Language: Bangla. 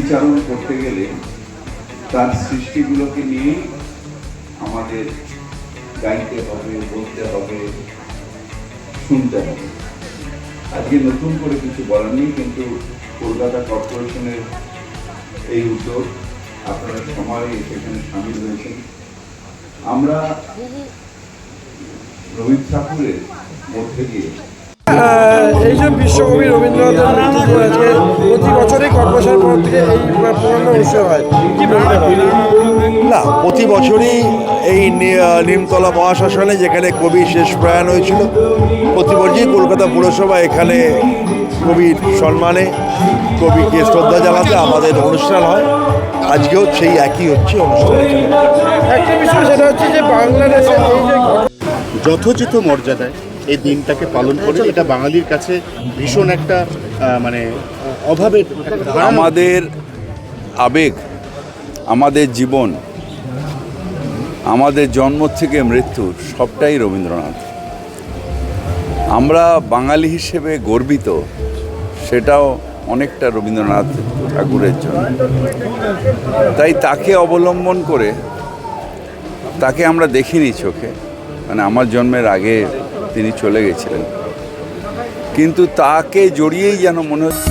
স্মৃতিচারণ করতে গেলে তার সৃষ্টিগুলোকে নিয়েই আমাদের গাইতে হবে বলতে হবে শুনতে হবে। আজকে নতুন করে কিছু বলার নেই কিন্তু কলকাতা কর্পোরেশনের এই উদ্যোগ আপনারা সবাই সেখানে সামিল হয়েছেন। আমরা রবীন্দ্র ঠাকুরের মধ্যে দিয়ে আহ, এই যে বিশ্বকবি রবীন্দ্রনাথের আজকে প্রতি বছরই কর্পোরেশন পর থেকে এই প্রোগ্রাম অনুষ্ঠিত হয়। কি বলতে পারেন না প্রতি বছরই এই নিমতলা মহাশাসনে যেখানে কবি শেষ প্রয়াণ হয়েছিল প্রতি বছরই কলকাতা পুরসভা এখানে কবির সম্মানে কবিকে শ্রদ্ধা জানাতে আমাদের অনুষ্ঠান হয়। আজকেও সেই একই হচ্ছে অনুষ্ঠান একটা বিষয় সেটা হচ্ছে যে বাংলাদেশে এই যে ঘটনা যথোচিত মর্যাদায় এই দিনটাকে পালন করে এটা বাঙালির কাছে ভীষণ একটা মানে অভাবের আমাদের আবেগ, আমাদের জীবন, আমাদের জন্ম থেকে মৃত্যু সবটাই রবীন্দ্রনাথ। আমরা বাঙালি হিসেবে গর্বিত, সেটাও অনেকটা রবীন্দ্রনাথ ঠাকুরের জন্য। তাই তাকে অবলম্বন করে, তাকে আমরা দেখিনি চোখে মানে আমার জন্মের আগে তিনি চলে গেছিলেন। কিন্তু তাকে জড়িয়েই যেন মনে হচ্ছে